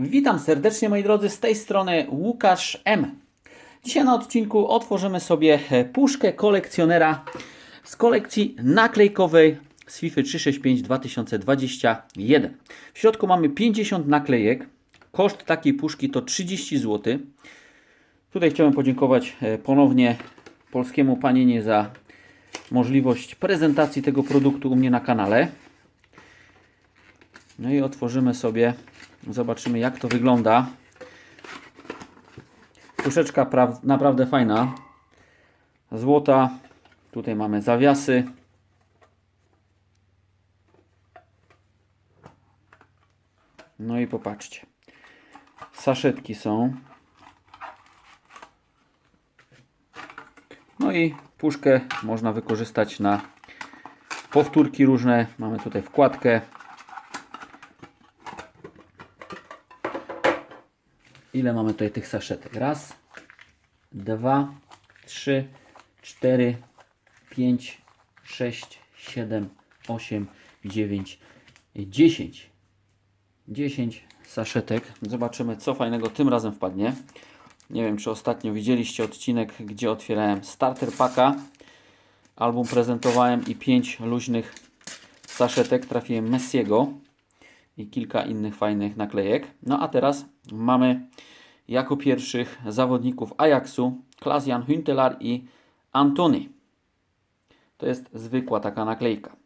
Witam serdecznie moi drodzy, z tej strony Łukasz M. Dzisiaj na odcinku otworzymy sobie e, puszkę kolekcjonera z kolekcji naklejkowej z FIFA 365 2021. W środku mamy 50 naklejek. Koszt takiej puszki to 30 zł. Tutaj chciałem podziękować e, ponownie polskiemu panienie za możliwość prezentacji tego produktu u mnie na kanale. No i otworzymy sobie, zobaczymy jak to wygląda. Puszeczka pra- naprawdę fajna. Złota. Tutaj mamy zawiasy. No i popatrzcie. Saszetki są. No i puszkę można wykorzystać na powtórki różne. Mamy tutaj wkładkę. Ile mamy tutaj tych saszetek? Raz, dwa, trzy, cztery, pięć, sześć, siedem, osiem, dziewięć, dziesięć. 10 saszetek. Zobaczymy, co fajnego tym razem wpadnie. Nie wiem, czy ostatnio widzieliście odcinek, gdzie otwierałem starter packa. Album prezentowałem i 5 luźnych saszetek. Trafiłem Messiego i kilka innych fajnych naklejek. No a teraz mamy jako pierwszych zawodników Ajaxu Klaas-Jan Huntelaar i Antony. To jest zwykła taka naklejka.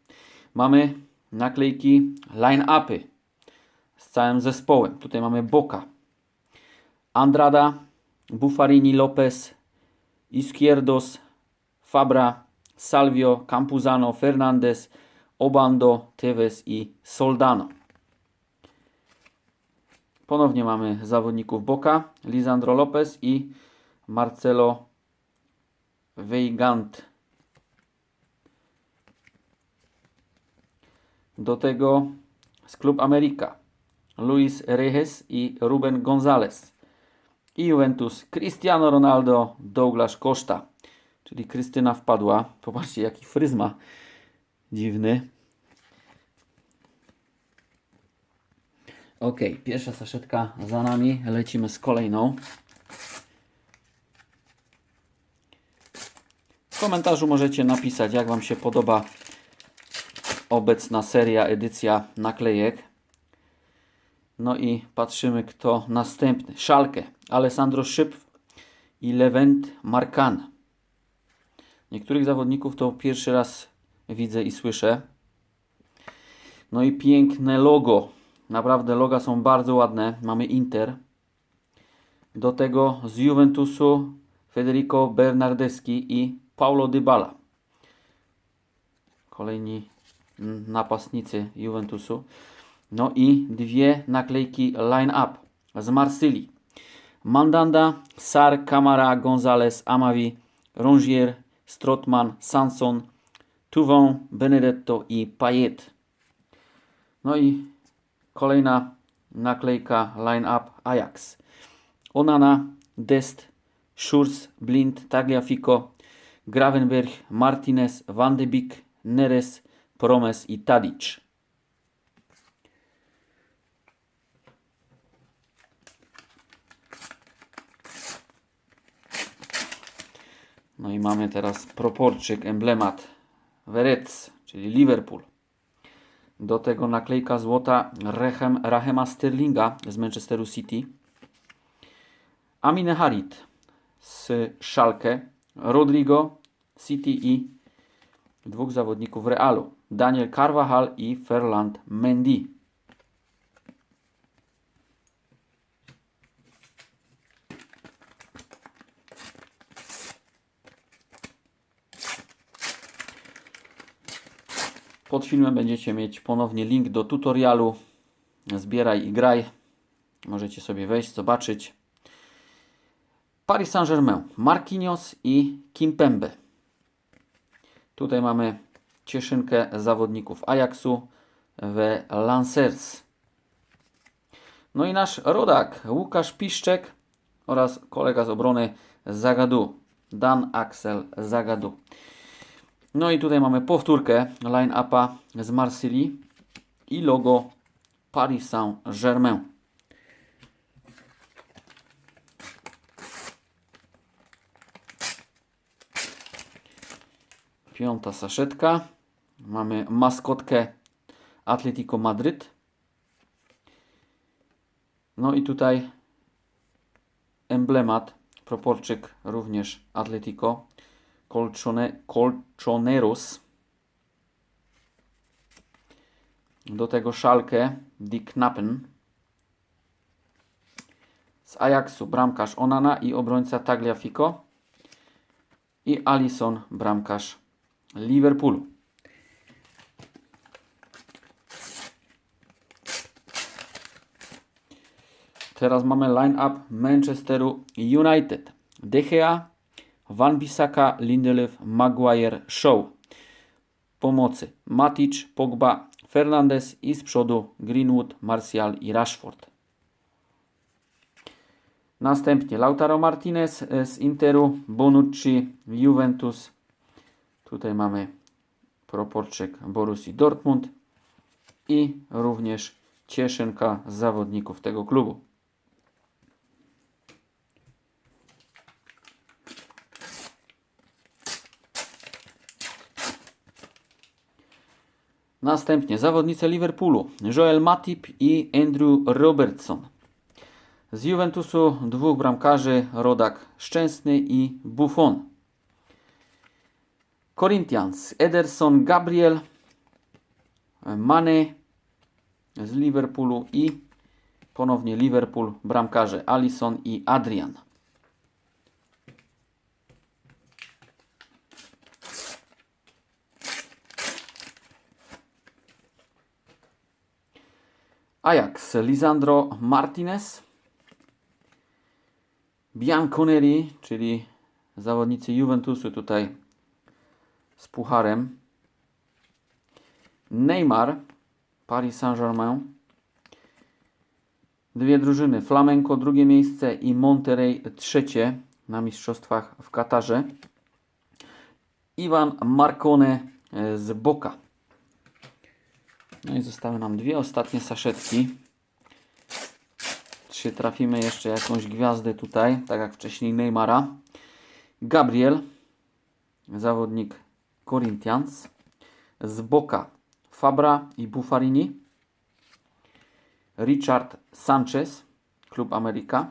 Mamy naklejki line-upy z całym zespołem. Tutaj mamy Boka, Andrada, Buffarini, Lopez, Izquierdos, Fabra, Salvio, Campuzano, Fernandez, Obando, Tevez i Soldano. Ponownie mamy zawodników Boka, Lisandro Lopez i Marcelo Weigand. Do tego z Klub Amerika Luis Rejes i Ruben González. I Juventus Cristiano Ronaldo, Douglas Costa. Czyli Krystyna wpadła. Popatrzcie, jaki fryz ma dziwny. Ok, pierwsza saszetka za nami. Lecimy z kolejną. W komentarzu możecie napisać, jak Wam się podoba obecna seria, edycja naklejek. No i patrzymy, kto następny. Szalkę, Alessandro Szyp i Levent Markan. Niektórych zawodników to pierwszy raz widzę i słyszę. No i piękne logo. Naprawdę loga są bardzo ładne. Mamy Inter. Do tego z Juventusu Federico Bernardeschi i Paulo Dybala. Kolejni napastnicy Juventusu. No i dwie naklejki line-up z Marsylii. Mandanda, Sar, Camara, González, Amavi, Rongier, Strotman, Sanson, Tuvon, Benedetto i Payet. No i kolejna naklejka line-up Ajax. Onana, Dest, Schurz, Blind, Tagliafico, Gravenberg, Martinez, Van de Beek, Neres, Promes i Tadic. No i mamy teraz proporczyk, emblemat Verec, czyli Liverpool. Do tego naklejka złota Rechem, Rahema Sterlinga z Manchesteru City. Amine Harit z Schalke. Rodrigo City i dwóch zawodników Realu. Daniel Carvajal i Ferland Mendy. Pod filmem będziecie mieć ponownie link do tutorialu. Zbieraj i graj. Możecie sobie wejść, zobaczyć. Paris Saint-Germain, Marquinhos i Kimpembe. Tutaj mamy cieszynkę zawodników Ajaxu w Lancers. No i nasz rodak Łukasz Piszczek oraz kolega z obrony Zagadu, Dan Axel Zagadu. No i tutaj mamy powtórkę line-upa z Marsylii i logo Paris Saint-Germain. Piąta saszetka. Mamy maskotkę Atletico Madryt. No i tutaj emblemat, proporczyk również Atletico Colchone, Colchoneros. Do tego szalkę Dick Knappen. Z Ajaxu bramkarz Onana i obrońca Tagliafico. I Alisson bramkarz Liverpoolu. Teraz mamy line-up Manchesteru United. De Gea, Van Bissaka, Lindelöf, Maguire, Shaw. Pomocy Matic, Pogba, Fernandes i z przodu Greenwood, Martial i Rashford. Następnie Lautaro Martinez e, z Interu, Bonucci, Juventus. Tutaj mamy proporczyk Borussii Dortmund i również cieszynka zawodników tego klubu. Następnie zawodnicy Liverpoolu Joel Matip i Andrew Robertson. Z Juventusu dwóch bramkarzy Rodak Szczęsny i Buffon. Corinthians Ederson Gabriel Mane z Liverpoolu i ponownie Liverpool bramkarze Alisson i Adrian. Ajax Lisandro Martinez Bianconeri, czyli zawodnicy Juventusu tutaj z pucharem. Neymar, Paris Saint-Germain. Dwie drużyny, Flamenco drugie miejsce i Monterrey trzecie na mistrzostwach w Katarze. Iwan Marcone e, z Boca. No i zostały nam dwie ostatnie saszetki. Czy trafimy jeszcze jakąś gwiazdę tutaj, tak jak wcześniej Neymara. Gabriel, zawodnik Corinthians. Z Boca Fabra i Buffarini. Richard Sanchez, Klub Ameryka.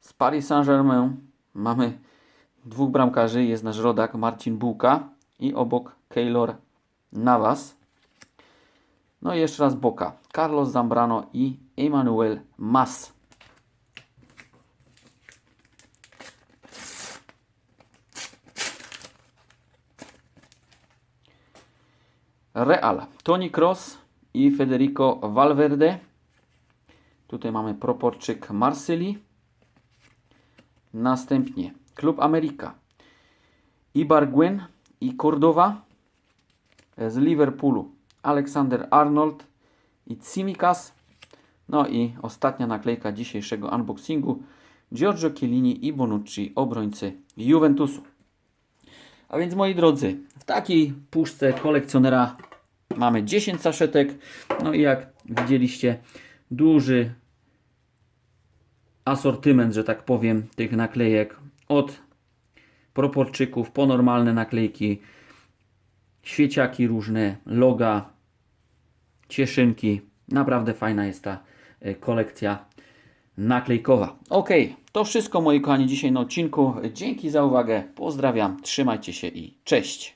Z Paris Saint-Germain mamy dwóch bramkarzy. Jest nasz rodak Marcin Bułka i obok Keylor Navas. No i jeszcze raz Boca. Carlos Zambrano i Emmanuel Mas. Real. Toni Kroos i Federico Valverde. Tutaj mamy proporczyk Marsylii. Następnie Klub Ameryka. Ibarguen i Cordova. Z Liverpoolu Alexander Arnold i Tsimikas. No i ostatnia naklejka dzisiejszego unboxingu Giorgio Chiellini i Bonucci, obrońcy Juventusu. A więc moi drodzy, w takiej puszce kolekcjonera mamy 10 saszetek. No i jak widzieliście, duży asortyment, że tak powiem, tych naklejek od proporczyków po normalne naklejki, świeciaki różne, loga, cieszynki. Naprawdę fajna jest ta e, kolekcja naklejkowa. Ok, to wszystko moi kochani dzisiaj na odcinku. Dzięki za uwagę, pozdrawiam, trzymajcie się i cześć.